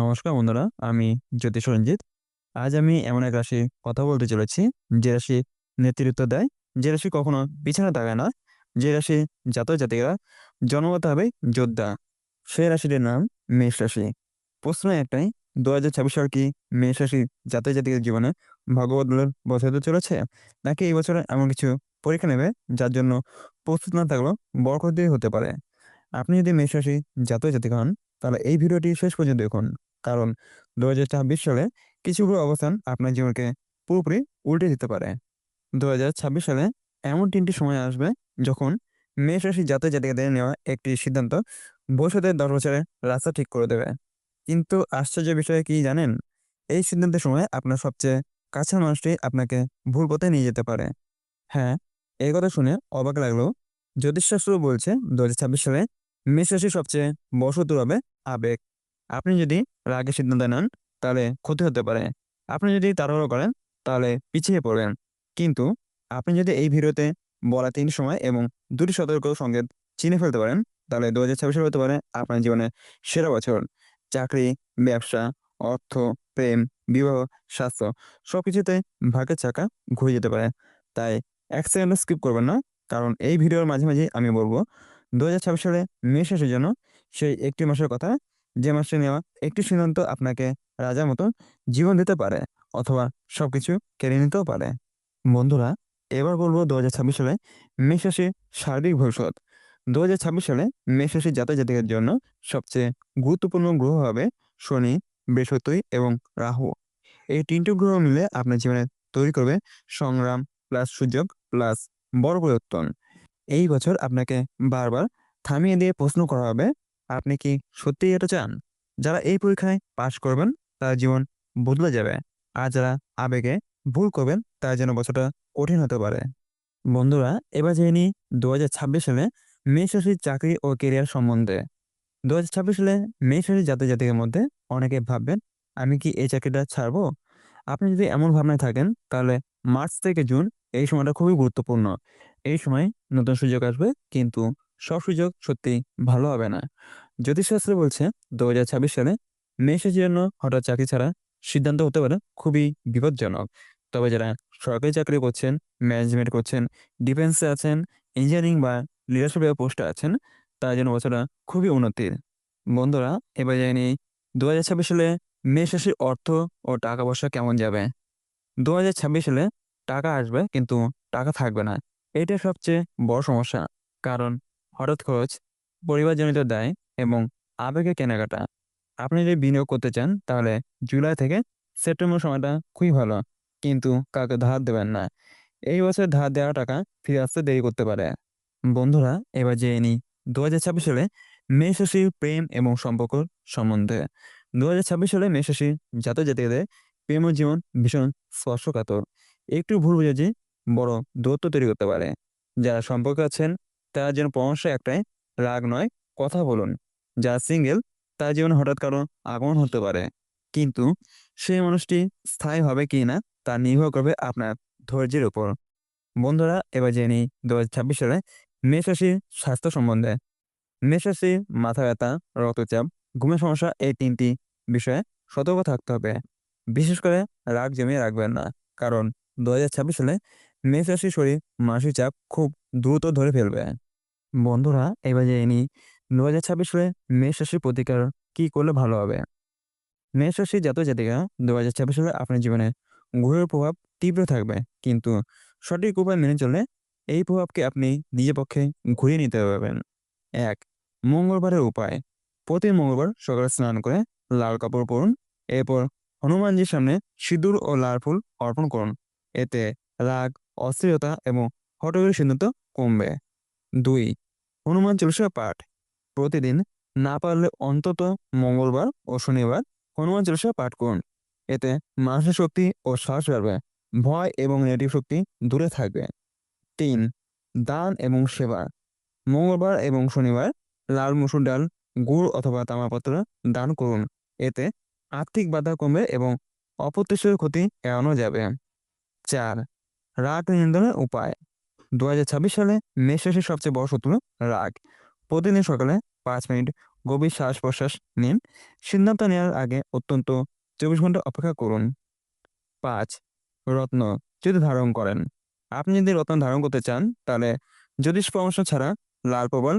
নমস্কার বন্ধুরা, আমি জ্যোতিষ রঞ্জিত। আজ আমি এমন এক রাশি কথা বলতে চলেছি, যে রাশি নেতৃত্ব দেয়, যে রাশি কখনো পিছনে তাকায় না, যে রাশি জাতক জাতিকা জন্মগতভাবে যোদ্ধা। সেই রাশিটির নাম মেষ রাশি। প্রশ্ন একটাই দু হাজার ছাব্বিশ সাল কি মেষ রাশি জাতক জাতিকের জীবনে ভাগ্যবদলের হতে চলেছে? নাকি এই বছরে এমন কিছু পরীক্ষা নেবে, যার জন্য প্রস্তুত না থাকলেও বড় ক্ষতি হতে পারে? আপনি যদি মেষ রাশি জাতক জাতিক হন তাহলে এই ভিডিওটি শেষ পর্যন্ত দেখুন। কারণ দু হাজার ছাব্বিশ সালে কিছু গ্রহ অবস্থান আপনার জীবনকে পুরোপুরি উল্টে দিতে পারে। দু হাজার ছাব্বিশ সালে এমন তিনটি সময় আসবে যখন মেষ রাশি জাতক জাতিকাদের নেওয়া একটি সিদ্ধান্ত ভবিষ্যতের দশ বছরের রাস্তা ঠিক করে দেবে। কিন্তু আশ্চর্য বিষয়ে কি জানেন? এই সিদ্ধান্তের সময় আপনার সবচেয়ে কাছের মানুষটি আপনাকে ভুল পথে নিয়ে যেতে পারে। হ্যাঁ এই কথা শুনে অবাক লাগলেও জ্যোতিষশাস্ত্র বলছে দু হাজার ছাব্বিশ সালে মেষ সবচেয়ে বড় শত্রু হবে, আবেগ। আপনি যদি রাগে সিদ্ধান্ত নেন, তাহলে ক্ষতি হতে পারে। আপনি যদি তাড়াহুড়ো করেন, তাহলে পিছিয়ে পড়বেন। কিন্তু আপনি যদি এই ভিডিওতে বলা তিন সময় এবং দুটি সতর্ক সংকেত চিনে ফেলতে পারেন, তাহলে দু হাজার ছাব্বিশ হতে পারে আপনার জীবনে সেরা বছর। চাকরি, ব্যবসা, অর্থ, প্রেম, বিবাহ, স্বাস্থ্য সব কিছুতে ভাগের চাকা ঘুরে যেতে পারে। তাই এক সেকেন্ডও স্কিপ করবেন না, কারণ এই ভিডিওর মাঝে মাঝে আমি বলব দু হাজার ছাব্বিশ সালে মে রাশির জন্য সেই একটি মাসের কথা, যে মাসে নেওয়া একটি সিদ্ধান্ত আপনাকে রাজার মতো জীবন দিতে পারে অথবা সবকিছু কেড়ে নিতেও পারে। বন্ধুরা, এবার বলব দু হাজার ছাব্বিশ সালে মে রাশির শারীরিক ভবিষ্যৎ। দু হাজার ছাব্বিশ সালে মে রাশির জাতক জাতিকের জন্য সবচেয়ে গুরুত্বপূর্ণ গ্রহ হবে শনি, বৃহস্পতি এবং রাহু। এই তিনটি গ্রহ মিলে আপনার জীবনে তৈরি করবে সংগ্রাম, প্লাস সুযোগ, প্লাস বড় পরিবর্তন। এই বছর আপনাকে বারবার থামিয়ে দিয়ে প্রশ্ন করা হবে, আপনি কি সত্যিই এটা চান? যারা এই পরীক্ষায় পাশ করবেন, তার জীবন বদলে যাবে। আর যারা আবেগে ভুল করবেন, তার জন্য বছরটা কঠিন হতে পারে। বন্ধুরা, এবার জেনে নিই দু হাজার ছাব্বিশ সালে মেষ চাকরি ও কেরিয়ার সম্বন্ধে। দু হাজার ছাব্বিশ সালে মেষ জাতক জাতিকের মধ্যে অনেকে ভাববেন, আমি কি এই চাকরিটা ছাড়বো? আপনি যদি এমন ভাবনায় থাকেন, তাহলে মার্চ থেকে জুন এই সময়টা খুবই গুরুত্বপূর্ণ। এই সময় নতুন সুযোগ আসবে, কিন্তু সব সুযোগ সত্যি ভালো হবে না। জ্যোতিষশাস্ত্র বলছে দু হাজার ছাব্বিশ সালে মেষের জন্য হঠাৎ চাকরি ছাড়া সিদ্ধান্ত হতে পারে খুবই বিপজ্জনক। তবে যারা সরকারি চাকরি করছেন ম্যানেজমেন্ট করছেন ডিফেন্সে আছেন ইঞ্জিনিয়ারিং বা লিডারশিপের পোস্টে আছেন, তার জন্য বছরটা খুবই উন্নতির। বন্ধুরা, এবার জানি দু হাজার ছাব্বিশ সালে মেষ রাশির অর্থ ও টাকা পয়সা কেমন যাবে? দু হাজার ছাব্বিশ সালে টাকা আসবে, কিন্তু টাকা থাকবে না। এটা সবচেয়ে বড় সমস্যা, কারণ হঠাৎ খরচ পরিবারজনিত দায় এবং আবেগে কেনাকাটা। আপনি যদি বিনিয়োগ করতে চান, তাহলে জুলাই থেকে সেপ্টেম্বর সময়টা খুবই ভালো, কিন্তু কাউকে ধার দেবেন না। এই বছর ধার দেওয়া টাকা ফিরে আসতে দেরি করতে পারে। বন্ধুরা, এবার জেনে নিই দু হাজার ছাব্বিশ সালে মেষ রাশির প্রেম এবং সম্পর্ক সম্বন্ধে। দু হাজার ছাব্বিশ সালে মেষ রাশি জাতক জাতিকাদের প্রেম ও জীবন ভীষণ স্পর্শকাতর। একটু ভুল বুঝেছি বড় দূরত্ব তৈরি করতে পারে। যারা সম্পর্কে আছেন, তারা যেন পরামর্শ একটাই, রাগ নয়, কথা বলুন। যারা সিঙ্গেল তার জীবনে হঠাৎ কারও আগমন হতে পারে। কিন্তু সেই মানুষটি স্থায়ী হবে কি না, তা নির্ভর করবে আপনার ধৈর্যের উপর। বন্ধুরা, এবার জেনে দু হাজার ছাব্বিশ সালে মেষ রাশির স্বাস্থ্য সম্বন্ধে। মেষ রাশি মাথা ব্যথা, রক্তচাপ, ঘুমের সমস্যা, এই তিনটি বিষয়ে সতর্ক থাকতে হবে। বিশেষ করে রাগ জমিয়ে রাখবেন না। কারণ দু হাজার ছাব্বিশ সালে মেষ রাশির শরীর মানসিক চাপ খুব দ্রুত ধরে ফেলবে। বন্ধুরা, এবার জেনে নিই দু হাজার ছাব্বিশ সালে মেষ রাশির প্রতিকার কি করলে ভালো হবে? মেষ রাশির জাতক জাতিকা দু হাজার ছাব্বিশ সালে আপনার জীবনে গ্রহের প্রভাব তীব্র থাকবে, কিন্তু সঠিক উপায় মেনে চলে এই প্রভাবকে আপনি নিজের পক্ষে ঘুরিয়ে নিতে পারবেন। এক, মঙ্গলবারের উপায়। প্রতি মঙ্গলবার সকালে স্নান করে লাল কাপড় পরুন, এরপর হনুমানজির সামনে সিঁদুর ও লাল ফুল অর্পণ করুন। এতে রাগ, অস্থিরতা এবং হটকের সিদ্ধান্ত কমবে। দুই, হনুমান চল্লিশা পাঠ। প্রতিদিন না পারলে অন্তত মঙ্গলবার ও শনিবার হনুমান চল্লিশা পাঠ করুন। এতে মানসিক শক্তি ও সাহস বাড়বে, ভয় এবং নেগেটিভ শক্তি দূরে থাকবে। তিন, দান এবং সেবা। মঙ্গলবার এবং শনিবার লাল মুসুর ডাল, গুড় অথবা তামাপত্র দান করুন। এতে আর্থিক বাধা কমবে এবং অপ্রত্যাশিত ক্ষতি এড়ানো যাবে। চার। রাগ নিয়ন্ত্রণের উপায়। দু হাজার ছাব্বিশ সালে মেষ রাশির সবচেয়ে বড় শত্রু রাগ। প্রতিদিন সকালে পাঁচ মিনিট গভীর শ্বাস প্রশ্বাস নিন। সিদ্ধান্ত নেওয়ার আগে অত্যন্ত চব্বিশ ঘণ্টা অপেক্ষা করুন। পাঁচ, রত্ন যদি ধারণ করেন। আপনি যদি রত্ন ধারণ করতে চান, তাহলে জ্যোতিষ পরামর্শ ছাড়া লাল প্রবল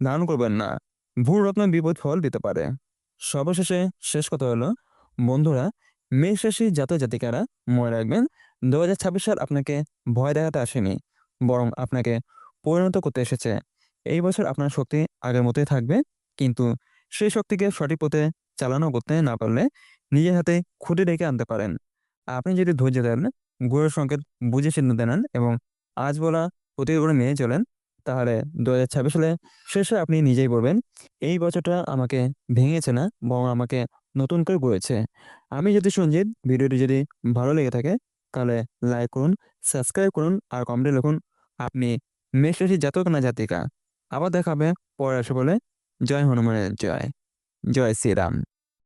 ধারণ করবেন না। ভুল রত্ন বিপদ ফল দিতে পারে। সর্বশেষে শেষ কথা হলো, বন্ধুরা মেষ রাশি জাতক জাতিকারা মনে রাখবেন দু হাজার ছাব্বিশ সাল আপনাকে ভয় দেখাতে আসেনি, বরং আপনাকে পরিণত করতে এসেছে। এই বছর আপনার শক্তি আগের মতোই থাকবে, কিন্তু সেই শক্তিকে সঠিক পথে চালানো করতে না পারলে নিজের হাতে খুঁটে রেখে আনতে পারেন। আপনি যদি ধৈর্য দেন গুরুর সংকেত বুঝে সিদ্ধান্ত নেন এবং আজ বলা প্রতিগুলো নিয়ে চলেন, তাহলে দু হাজার ছাব্বিশ সালে শেষে আপনি নিজেই বলবেন, এই বছরটা আমাকে ভেঙেছে না, বরং আমাকে নতুন করে গড়েছে। আমি যদি সঞ্জিত, ভিডিওটি যদি ভালো লেগে থাকে তাহলে লাইক করুন সাবস্ক্রাইব করুন আর কমেন্টে লিখুন, আপনি রাশির জাতক না জাতিকা? আবার দেখাবে পরে আসে বলে, জয় হনুমানের জয়। জয় শ্রীরাম।